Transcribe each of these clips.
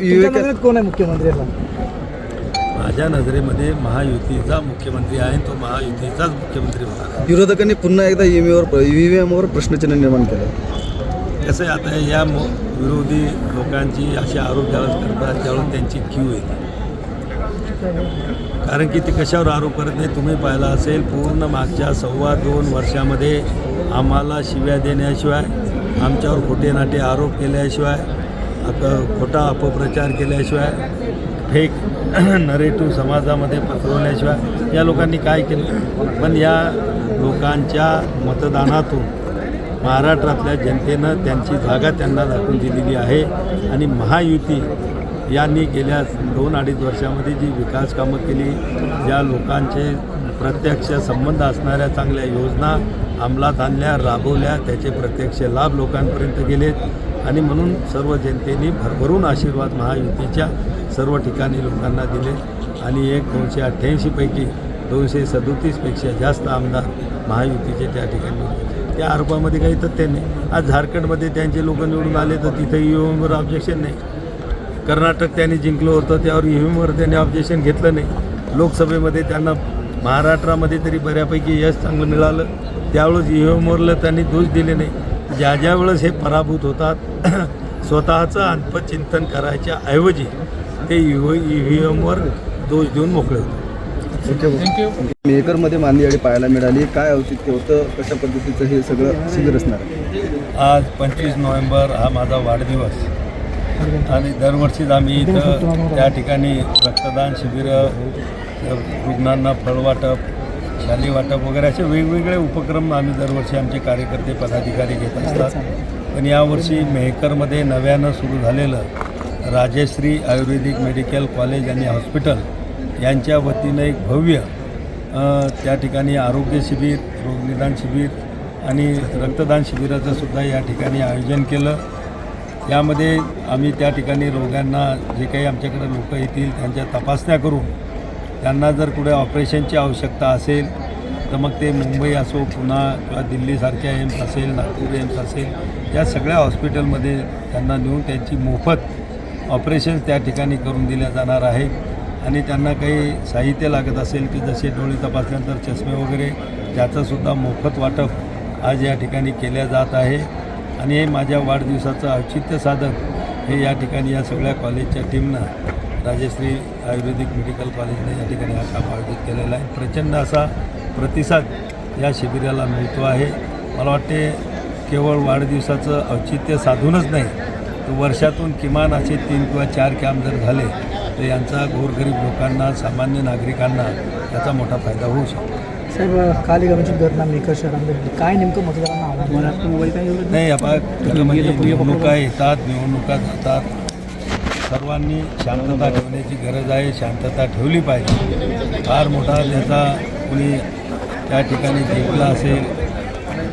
तुमच्या नजरेत कोण आहे मुख्यमंत्री माझ्या नजरेमध्ये महायुतीचा मुख्यमंत्री आहे तो महायुतीचाच मुख्यमंत्री होणार आहे. विरोधकांनी पुन्हा एकदा E ईव्हीएमवर ईव्हीएमवर प्रश्नचिन्ह निर्माण केलं. कसं आहे आता या विरोधी लोकांची असे आरोप ज्यावेळेस करतात त्यावेळेस त्यांची क्यू येते कारण की ते कशावर आरोप करत नाही तुम्ही पाहिला असेल पूर्ण मागच्या सव्वा दोन वर्षामध्ये आम्हाला शिव्या देण्याशिवाय आमच्यावर खोटे नाटे आरोप केल्याशिवाय अक- खोटा अपप्रचार केल्याशिवाय फेक नरेटिव्ह समाजामध्ये पसरवल्याशिवाय या लोकांनी काय केलं? पण या लोकांच्या मतदानातून महाराष्ट्रातल्या जनतेनं त्यांची जागा त्यांना दाखवून दिलेली आहे. आणि महायुती यांनी गेल्या दोन अडीच वर्षामध्ये जी विकास कामं केली ज्या लोकांचे प्रत्यक्ष संबंध असणाऱ्या चांगल्या योजना अंमलात आणल्या राबवल्या त्याचे प्रत्यक्ष लाभ लोकांपर्यंत गेलेत. आणि म्हणून सर्व जनतेने भरभरून आशीर्वाद महायुतीच्या सर्व ठिकाणी लोकांना दिले. आणि एक दोनशे अठ्ठ्याऐंशीपैकी दोनशे सदोतीसपेक्षा जास्त आमदार महायुतीचे त्या ठिकाणी होते. त्या आरोपामध्ये काही तथ्य नाही. आज झारखंडमध्ये त्यांचे लोक निवडून आले तर तिथं ईव्हीएमवर ऑब्जेक्शन नाही. कर्नाटक त्यांनी जिंकलं होतं त्यावर ईव्हीएमवर त्यांनी ऑब्जेक्शन घेतलं नाही. लोकसभेमध्ये त्यांना महाराष्ट्रामध्ये तरी बऱ्यापैकी यश चांगलं मिळालं. त्यावेळेस ईव्हीएमवरला त्यांनी दोष दिले नाही. ज्या ज्या वेळेस हे पराभूत होतात स्वतःचं आत्मचिंतन करायच्या ऐवजी ते ई व्ही एमवर दोष देऊन मोकळे होतात. मेकरमध्ये मांदी पाहायला मिळाली. काय औचित्य होतं? कशा पद्धतीचं हे सगळं शिबिर असणार? आज पंचवीस नोव्हेंबर हा माझा वाढदिवस. आणि दरवर्षीच आम्ही इथं त्या ठिकाणी रक्तदान शिबिरं रुग्णांना फळवाटप शाली वाटप वगैरे असे वेगवेगळे उपक्रम आम्ही दरवर्षी आमचे कार्यकर्ते पदाधिकारी घेत असतात. पण यावर्षी मेहकरमध्ये नव्यानं सुरू झालेलं राजश्री आयुर्वेदिक मेडिकल कॉलेज आणि हॉस्पिटल यांच्या वतीनं एक भव्य त्या ठिकाणी आरोग्य शिबिर रोगनिदान शिबिर आणि रक्तदान शिबिराचं सुद्धा या ठिकाणी आयोजन केलं. यामध्ये आम्ही त्या ठिकाणी रोगांना जे काही आमच्याकडे लोक येतील त्यांच्या तपासण्या करून त्यांना जर कुठे ऑपरेशनची आवश्यकता असेल तर मग ते मुंबई असो पुन्हा किंवा दिल्लीसारख्या एम्स असेल नागपूर एम्स असेल या सगळ्या हॉस्पिटलमध्ये त्यांना नेऊन त्यांची मोफत ऑपरेशन्स त्या ठिकाणी करून दिल्या जाणार आहे आणि त्यांना काही साहित्य लागत असेल की जसे डोळे तपासल्यानंतर चष्मे वगैरे त्याचंसुद्धा मोफत वाटप आज या ठिकाणी केल्या जात आहे. आणि हे माझ्या वाढदिवसाचं औचित्य साधन हे या ठिकाणी या सगळ्या कॉलेजच्या टीमनं राजश्री आयुर्वेदिक मेडिकल कॉलेजने या ठिकाणी हा काम आयोजित केलेला आहे. प्रचंड असा प्रतिसाद या शिबिराला मिळतो आहे. मला वाटते केवळ वाढदिवसाचं औचित्य साधूनच नाही तर वर्षातून किमान असे तीन किंवा चार कॅम्प जर झाले तर यांचा गोरगरीब लोकांना सामान्य नागरिकांना याचा मोठा फायदा होऊ शकतो. साहेब काल घटना मेकर शहरामध्ये घडली. काय नेमकं मतदारांना आव्हान नाही आपण निवडणुका येतात निवडणुका जातात. सर्वांनी शांतता ठेवण्याची गरज आहे. शांतता ठेवली पाहिजे. फार मोठा त्याचा कुणी त्या ठिकाणी जिंकला असेल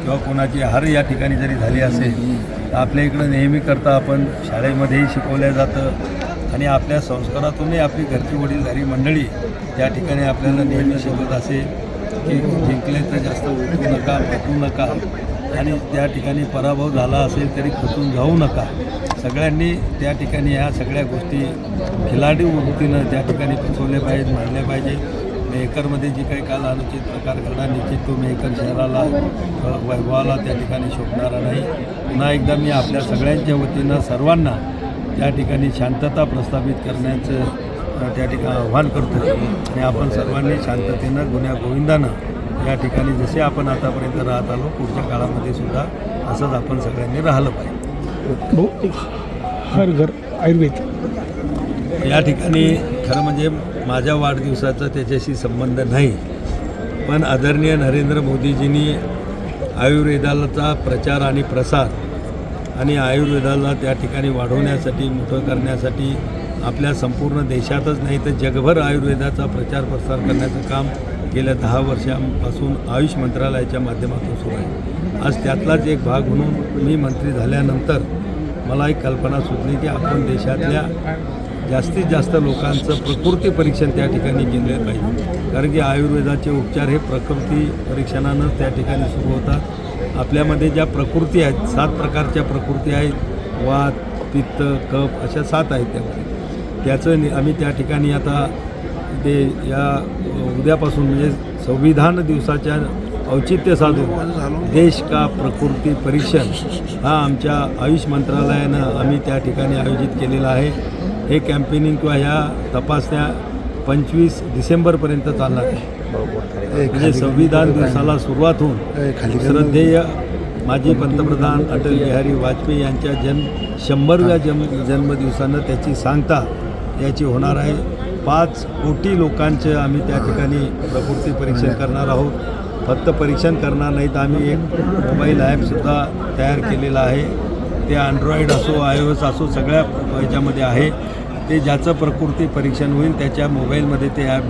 किंवा कोणाची हार या ठिकाणी जरी झाली असेल तर आपल्या इकडं नेहमी करता आपण. शाळेमध्येही शिकवलं जातं. आणि आपल्या संस्कारातूनही आपली घरची वडीलधारी मंडळी त्या ठिकाणी आपल्याला नेहमी शिकवत असेल की जिंकले तर जास्त उठू नका पटू नका. आणि त्या ठिकाणी पराभव झाला असेल तरी खचून जाऊ नका. सगळ्यांनी त्या ठिकाणी ह्या सगळ्या गोष्टी खिलाडी वृत्तीनं त्या ठिकाणी पोचवल्या पाहिजेत मांडल्या पाहिजे. मेहकरमध्ये जी काही काल अनुचित प्रकार घडला निश्चित तो मेहकर शहराला वैभवाला त्या ठिकाणी शोभणारा नाही. पुन्हा एकदा मी आपल्या सगळ्यांच्या वतीनं सर्वांना त्या ठिकाणी शांतता प्रस्थापित करण्याचं त्या ठिकाणी आव्हान करतो. आणि आपण सर्वांनी शांततेनं गुन्ह्या गोविंदानं या ठिकाणी जसे आपण आतापर्यंत राहत आलो पुढच्या काळामध्ये सुद्धा असंच आपण सगळ्यांनी राहिलं पाहिजे. हर घर आयुर्वेद. या ठिकाणी खरं म्हणजे माझ्या वाढदिवसाचा त्याच्याशी संबंध नाही पण आदरणीय नरेंद्र मोदीजींनी आयुर्वेदाचा प्रचार आणि प्रसार आणि आयुर्वेदाला त्या ठिकाणी वाढवण्यासाठी मोठं करण्यासाठी आपल्या संपूर्ण देशातच नाही तर जगभर आयुर्वेदाचा प्रचार प्रसार करण्याचं काम गेल्या दहा वर्षांपासून आयुष मंत्रालयाच्या माध्यमातून सुरू आहे. आज त्यातलाच एक भाग म्हणून मी मंत्री झाल्यानंतर मला एक कल्पना सुचली की आपण देशातल्या जास्तीत जास्त लोकांचं प्रकृती परीक्षण त्या ठिकाणी केलं पाहिजे. कारण की आयुर्वेदाचे उपचार हे प्रकृती परीक्षणानंच त्या ठिकाणी सुरू होतात. आपल्यामध्ये ज्या प्रकृती आहेत सात प्रकारच्या प्रकृती आहेत. वात पित्त कप अशा सात आहेत त्यामध्ये. त्याचं नि- आम्ही त्या ठिकाणी आता ते या उद्यापासून म्हणजे संविधान दिवसाच्या औचित्य साधून देश का प्रकृती परीक्षण हा आमच्या आयुष मंत्रालयानं आम्ही त्या ठिकाणी आयोजित केलेला आहे. हे कॅम्पेनिंग किंवा ह्या तपासण्या पंचवीस डिसेंबरपर्यंत चालणार आहे. म्हणजे संविधान दिवसाला सुरुवात होऊन श्रद्धेय माजी पंतप्रधान अटल बिहारी वाजपेयी यांच्या जन्म शंभरव्या जन्म जन्मदिवसानं त्याची सांगता याची होणार आहे. पाच कोटी लोकांचं आम्ही त्या ठिकाणी प्रकृती परीक्षण करणार आहोत. फक्त परीक्षण करणार नाही तर आम्ही एक मोबाईल ॲपसुद्धा तयार केलेला आहे. ते अँड्रॉईड असो आय ओ एस असो सगळ्या ह्याच्यामध्ये आहे. ते ज्याचं प्रकृती परीक्षण होईल त्याच्या मोबाईलमध्ये ते ॲप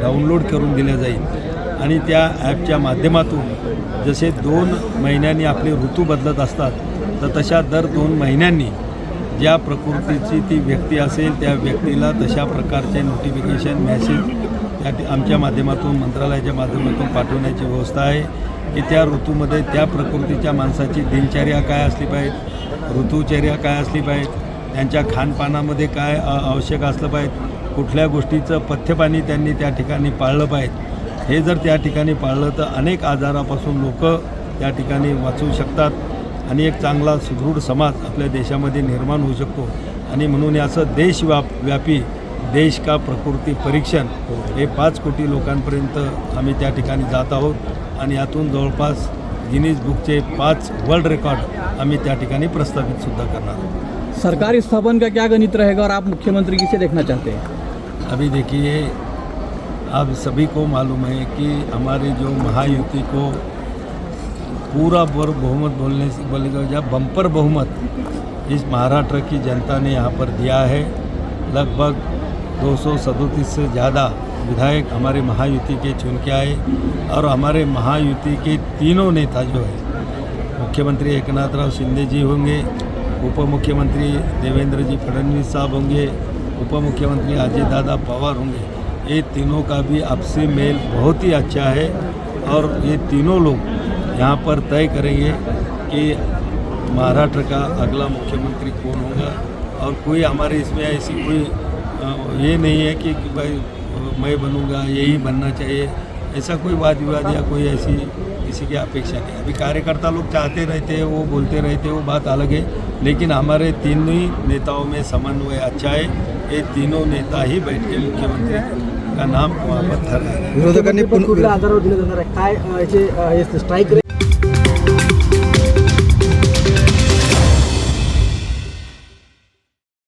डाउनलोड करून दिलं जाईल. आणि त्या ॲपच्या माध्यमातून जसे दोन महिन्यांनी आपले ऋतू बदलत असतात तर तशा दर दोन महिन्यांनी ज्या प्रकृतीची ती व्यक्ती असेल त्या व्यक्तीला तशा प्रकारचे नोटिफिकेशन मेसेज त्या ठि- आमच्या माध्यमातून मंत्रालयाच्या माध्यमातून पाठवण्याची व्यवस्था आहे की त्या ऋतूमध्ये त्या प्रकृतीच्या माणसाची दिनचर्या काय असली पाहिजे ऋतुचर्या काय असली पाहिजे त्यांच्या खानपानामध्ये काय आवश्यक असलं पाहिजे कुठल्या गोष्टीचं पथ्यपाणी त्यांनी त्या ठिकाणी पाळलं पाहिजे. हे जर त्या ठिकाणी पाळलं तर अनेक आजारापासून लोक त्या ठिकाणी वाचू शकतात आणि एक चांगला सुदृढ समाज आपल्या देशामध्ये निर्माण होऊ शकतो. आणि म्हणून याचं देशव्याप व्यापी देश का प्रकृती परीक्षण हे पाच कोटी लोकांपर्यंत आम्ही त्या ठिकाणी जात आहोत. आणि यातून जवळपास गिनीज बुकचे पाच वर्ल्ड रेकॉर्ड आम्ही त्या ठिकाणी प्रस्थापितसुद्धा करणार आहोत. सरकारी स्थापन का क्या गणित रहेगा और आप मुख्यमंत्री किसे देखना चाहते हैं? अभी देखिए आप सभी को मालूम है कि हमारे जो महायुति को पूरा बर बहुमत बोलने से बोलेगा जब बम्पर बहुमत इस महाराष्ट्र की जनता ने यहाँ पर दिया है। लगभग दो सौ से ज़्यादा विधायक हमारे महायुति के चुन के आए और हमारे महायुति के तीनों नेता जो है, मुख्यमंत्री एकनाथराव शिंदे जी होंगे उप मुख्यमंत्री देवेंद्र जी फडणवीस साहब होंगे उप मुख्यमंत्री अजय दादा पवार होंगे। ये तीनों का भी आपसी मेल बहुत ही अच्छा है और ये तीनों लोग यहाँ पर तय करेंगे कि महाराष्ट्र का अगला मुख्यमंत्री कौन होगा और कोई हमारे इसमें ऐसी कोई ये नहीं है कि, कि भाई मैं बनूँगा यही बनना चाहिए। ऐसा कोई वाद विवाद या कोई ऐसी किसी की अपेक्षा नहीं। अभी कार्यकर्ता लोग चाहते रहते हैं वो बोलते रहते हैं वो बात अलग है। लेकिन हमारे तीन ही नेताओं में समन्वय अच्छा है। ये तीनों नेता ही बैठ के मुख्यमंत्री का नाम वहाँ पर ठहराएँगे विरोधकांनी पण कुठल्या आधारावर दिलं जाणार आहे काय याचे स्ट्राईक रेट